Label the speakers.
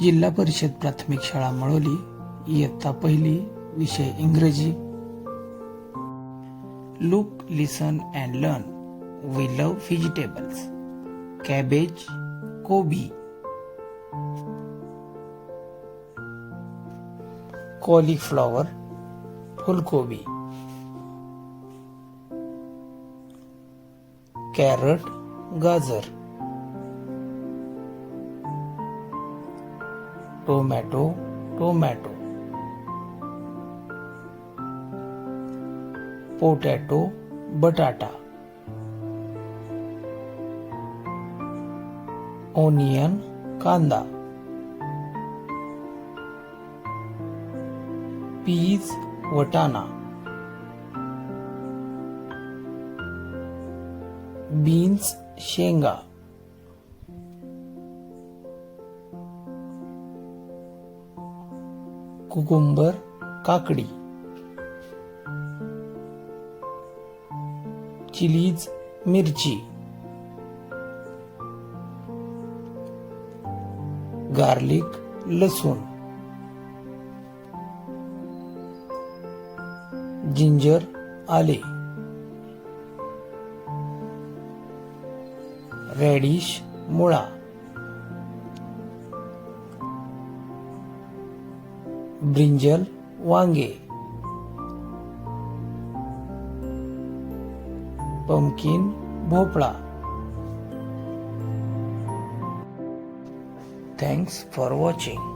Speaker 1: जिल्हा परिषद प्राथमिक शाळा मळोली इयत्ता पहिली विषय Ingraji. Look listen and learn we love vegetables cabbage कोबी कॉलीफ्लॉवर फुलकोबी कॅरट गाजर टोमॅटो टोमॅटो। पोटैटो बटाटा। ओनियन कांदा। पीज वटाणा बीन्स शेंगा। कुकुंबर काकडी. चिलीज मिरची. गार्लिक लसूण. जिंजर आले. रेडिश मुळा. બ્રિંજલ વાંગે પમ્કિન ભોપળા થેન્ક્સ ફોર વોચિંગ